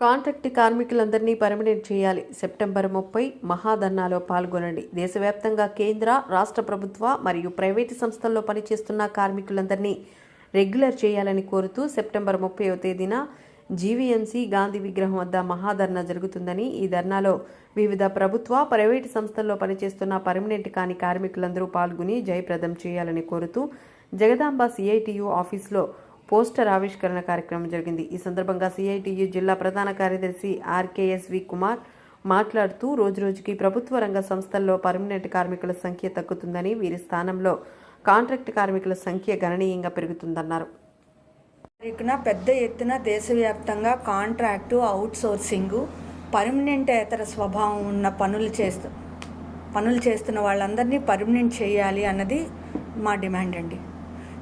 Contract కార్మికులందరినీ permanent చేయాలి. September ముప్పై మహాధర్నాలో పాల్గొనండి. దేశవ్యాప్తంగా కేంద్ర రాష్ట్ర ప్రభుత్వ మరియు ప్రైవేటు సంస్థల్లో పనిచేస్తున్న కార్మికులందరినీ రెగ్యులర్ చేయాలని కోరుతూ సెప్టెంబర్ ముప్పైవ తేదీన జీవీఎంసీ గాంధీ విగ్రహం వద్ద మహాధర్నా జరుగుతుందని ఈ ధర్నాలో వివిధ ప్రభుత్వ ప్రైవేటు సంస్థల్లో పనిచేస్తున్న పర్మనెంట్ కాని కార్మికులందరూ పాల్గొని జయప్రదం చేయాలని కోరుతూ జగదాంబ సిఐటియు ఆఫీస్లో పోస్టర్ ఆవిష్కరణ కార్యక్రమం జరిగింది. ఈ సందర్భంగా సిఐటియు జిల్లా ప్రధాన కార్యదర్శి ఆర్కేఎస్వి కుమార్ మాట్లాడుతూ రోజురోజుకి ప్రభుత్వ రంగ సంస్థల్లో పర్మనెంట్ కార్మికుల సంఖ్య తగ్గుతుందని వీరి స్థానంలో కాంట్రాక్ట్ కార్మికుల సంఖ్య గణనీయంగా పెరుగుతుందన్నారు. తారీఖున పెద్ద ఎత్తున దేశవ్యాప్తంగా కాంట్రాక్టు అవుట్సోర్సింగు పర్మనెంటేతర స్వభావం ఉన్న పనులు చేస్తూ పనులు చేస్తున్న వాళ్ళందరినీ పర్మనెంట్ చేయాలి అన్నది మా డిమాండ్ అండి.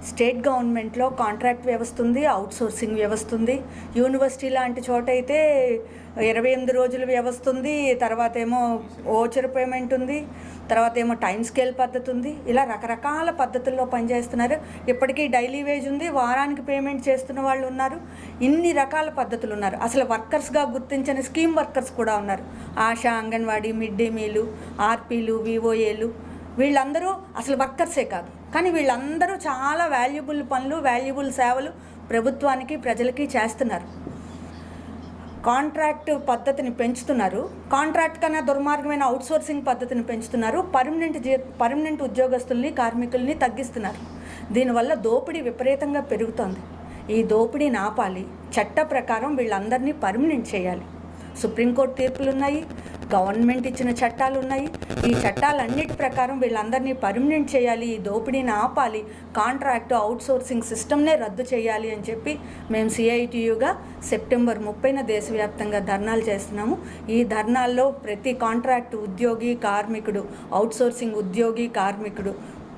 స్టేట్ గవర్నమెంట్లో కాంట్రాక్ట్ వ్యవస్థ ఉంది అవుట్సోర్సింగ్ వ్యవస్థ ఉంది యూనివర్సిటీ లాంటి చోట అయితే ఇరవై ఎనిమిది రోజుల వ్యవస్థ ఉంది తర్వాత ఏమో ఓచర్ పేమెంట్ ఉంది తర్వాత ఏమో టైం స్కేల్ పద్ధతి ఉంది ఇలా రకరకాల పద్ధతుల్లో పనిచేస్తున్నారు. ఇప్పటికీ డైలీ వేజ్ ఉంది వారానికి పేమెంట్ చేస్తున్న వాళ్ళు ఉన్నారు ఇన్ని రకాల పద్ధతులు ఉన్నారు అసలు వర్కర్స్గా గుర్తించని స్కీమ్ వర్కర్స్ కూడా ఉన్నారు. ఆశా అంగన్వాడీ మిడ్ డే మీలు ఆర్పీలు వివోఏలు వీళ్ళందరూ అసలు వర్కర్సే కాదు. కానీ వీళ్ళందరూ చాలా వాల్యుబుల్ పనులు వాల్యుబుల్ సేవలు ప్రభుత్వానికి ప్రజలకి చేస్తున్నారు. కాంట్రాక్ట్ పద్ధతిని పెంచుతున్నారు. కాంట్రాక్ట్ కన్నా దుర్మార్గమైన అవుట్సోర్సింగ్ పద్ధతిని పెంచుతున్నారు. పర్మనెంట్ జీ పర్మనెంట్ ఉద్యోగస్తుల్ని కార్మికుల్ని తగ్గిస్తున్నారు. దీనివల్ల దోపిడీ విపరీతంగా పెరుగుతోంది. ఈ దోపిడీని ఆపాలి. చట్ట ప్రకారం వీళ్ళందరినీ పర్మనెంట్ చేయాలి. సుప్రీంకోర్టు తీర్పులు ఉన్నాయి గవర్నమెంట్ ఇచ్చిన చట్టాలు ఉన్నాయి ఈ చట్టాలన్నిటి ప్రకారం వీళ్ళందరినీ పర్మనెంట్ చేయాలి ఈ దోపిడీని ఆపాలి కాంట్రాక్ట్ అవుట్సోర్సింగ్ సిస్టమ్నే రద్దు చేయాలి అని చెప్పి మేము సిఐటియుగా సెప్టెంబర్ ముప్పైన దేశవ్యాప్తంగా ధర్నాలు చేస్తున్నాము. ఈ ధర్నాల్లో ప్రతి కాంట్రాక్ట్ ఉద్యోగి కార్మికుడు అవుట్సోర్సింగ్ ఉద్యోగి కార్మికుడు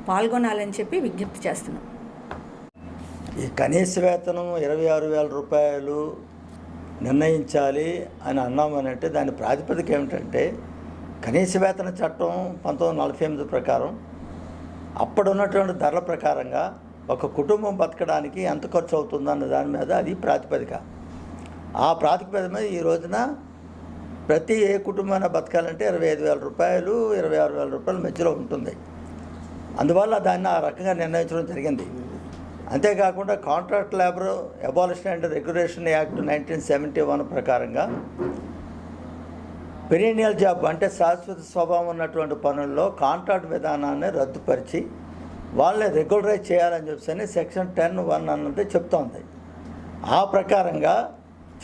పాల్గొనాలని చెప్పి విజ్ఞప్తి చేస్తున్నాం. ఈ కనీస వేతనం ఇరవై ఆరు వేల రూపాయలు నిర్ణయించాలి అని అన్నామనంటే దాని ప్రాతిపదిక ఏమిటంటే కనీస వేతన చట్టం పంతొమ్మిది నలభై ఎనిమిది ప్రకారం అప్పుడు ఉన్నటువంటి ధరల ప్రకారంగా ఒక కుటుంబం బతకడానికి ఎంత ఖర్చు అవుతుందన్న దాని మీద అది ప్రాతిపదిక. ఆ ప్రాతిపదిక మీద ఈ రోజున ప్రతి ఏ కుటుంబాన్ని బతకాలంటే ఇరవై ఐదు వేల రూపాయలు ఇరవై ఆరు వేల రూపాయల మధ్యలో ఉంటుంది. అందువల్ల దాన్ని ఆ రకంగా నిర్ణయించడం జరిగింది. అంతేకాకుండా contract labour abolition and regulation act nineteen seventy one ప్రకారంగా పెరీనియల్ జాబ్ అంటే శాశ్వత స్వభావం ఉన్నటువంటి పనుల్లో కాంట్రాక్ట్ విధానాన్ని రద్దుపరిచి వాళ్ళని రెగ్యులరైజ్ చేయాలని చెప్పని సెక్షన్ టెన్ వన్ అన్నది చెప్తోంది. ఆ ప్రకారంగా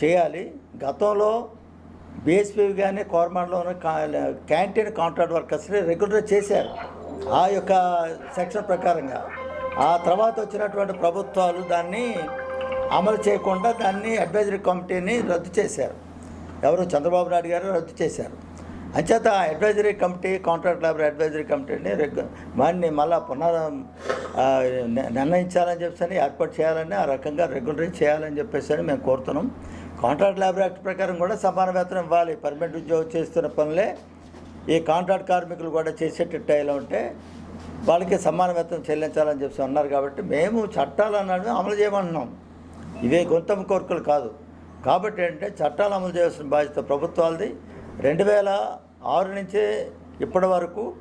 చేయాలి. గతంలో బీఎస్పీ కానీ కోరమాండలోని క్యాంటీన్ కాంట్రాక్ట్ వర్కర్స్ని రెగ్యులరైజ్ చేశారు. ఆ యొక్క సెక్షన్ ప్రకారంగా. ఆ తర్వాత వచ్చినటువంటి ప్రభుత్వాలు దాన్ని అమలు చేయకుండా దాన్ని అడ్వైజరీ కమిటీని రద్దు చేశారు. ఎవరు? చంద్రబాబు నాయుడు గారు రద్దు చేశారు. అంచేత advisory committee contract labour advisory కమిటీని రెగ్యు వాడిని మళ్ళా పునర్ నిర్ణయించాలని చెప్పేసి ఏర్పాటు చేయాలని ఆ రకంగా రెగ్యులరీ చేయాలని చెప్పేసి అని మేము కోరుతున్నాం. కాంట్రాక్ట్ లేబర్ యాక్ట్ ప్రకారం కూడా సమాన వేతనం ఇవ్వాలి. పర్మనెంట్ ఉద్యోగం చేస్తున్న పనులే ఈ కాంట్రాక్ట్ కార్మికులు కూడా చేసేటట్టు ఉంటే వాళ్ళకి సమాన వేతనం చెల్లించాలని చెప్పి అన్నారు కాబట్టి మేము చట్టాలు అన్నది అమలు చేయమంటున్నాం. ఇవే గొంతమ కోరికలు కాదు. కాబట్టి ఏంటంటే చట్టాలు అమలు చేయాల్సిన బాధ్యత ప్రభుత్వాలది. రెండు వేల ఆరు నుంచే ఇప్పటి వరకు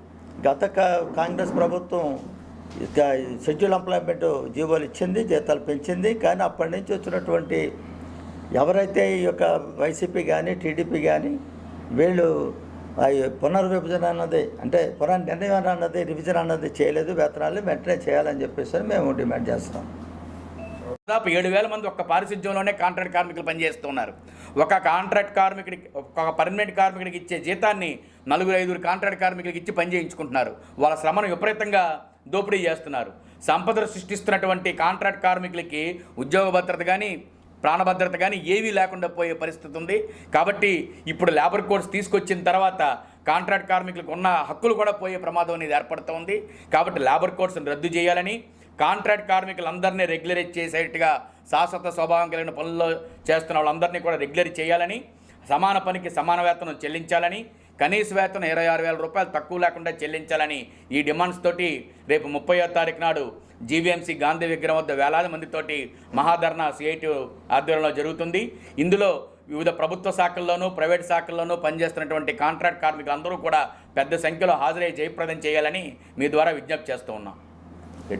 గత కా- కాంగ్రెస్ ప్రభుత్వం షెడ్యూల్ ఎంప్లాయ్మెంట్ జీవోలు ఇచ్చింది జీతాలు పెంచింది. కానీ అప్పటి నుంచి వచ్చినటువంటి ఎవరైతే ఈ యొక్క వైసీపీ కానీ టీడీపీ కానీ వీళ్ళు పునర్విభజన అన్నది అంటే పునర్ నిర్ణయం అన్నది రివిజన్ అన్నది చేయలేదు వేతనాలు వెంటనే చేయాలని చెప్పేసి అని మేము డిమాండ్ చేస్తాం దాదాపు ఏడు వేల మంది ఒక్క పారిశుధ్యంలోనే కాంట్రాక్ట్ కార్మికులు పనిచేస్తున్నారు. ఒక కాంట్రాక్ట్ కార్మికుడికి ఒక పర్మనెంట్ కార్మికుడికి ఇచ్చే జీతాన్ని నలుగురు ఐదుగురు కాంట్రాక్ట్ కార్మికులకి ఇచ్చి పనిచేయించుకుంటున్నారు వాళ్ళ శ్రమను విపరీతంగా దోపిడీ చేస్తున్నారు. సంపదను సృష్టిస్తున్నటువంటి కాంట్రాక్ట్ కార్మికులకి ఉద్యోగ భద్రత కానీ ప్రాణభద్రత కానీ ఏవీ లేకుండా పోయే పరిస్థితి ఉంది. కాబట్టి ఇప్పుడు లేబర్ కోడ్స్ తీసుకొచ్చిన తర్వాత కాంట్రాక్ట్ కార్మికులకు ఉన్న హక్కులు కూడా పోయే ప్రమాదం అనేది ఏర్పడుతోంది కాబట్టి లేబర్ కోడ్స్ని రద్దు చేయాలని కాంట్రాక్ట్ కార్మికులందరినీ రెగ్యులరైజ్ చేసేట్టుగా శాశ్వత స్వభావం కలిగిన పనుల్లో చేస్తున్న వాళ్ళందరినీ కూడా రెగ్యులర్ చేయాలని సమాన పనికి సమాన వేతనం చెల్లించాలని కనీస వేతనం ఇరవై ఆరు వేల రూపాయలు తక్కువ లేకుండా చెల్లించాలని ఈ డిమాండ్స్ తోటి రేపు ముప్పయో తారీఖు నాడు జీవీఎంసీ గాంధీ విగ్రహం వద్ద వేలాది మందితోటి మహాధర్నా సిఐటి ఆధ్వర్యంలో జరుగుతుంది. ఇందులో వివిధ ప్రభుత్వ శాఖల్లోనూ ప్రైవేట్ శాఖల్లోనూ పనిచేస్తున్నటువంటి కాంట్రాక్ట్ కార్మికులందరూ కూడా పెద్ద సంఖ్యలో హాజరై జయప్రదం చేయాలని మీ ద్వారా విజ్ఞప్తి చేస్తూ ఉన్నాం.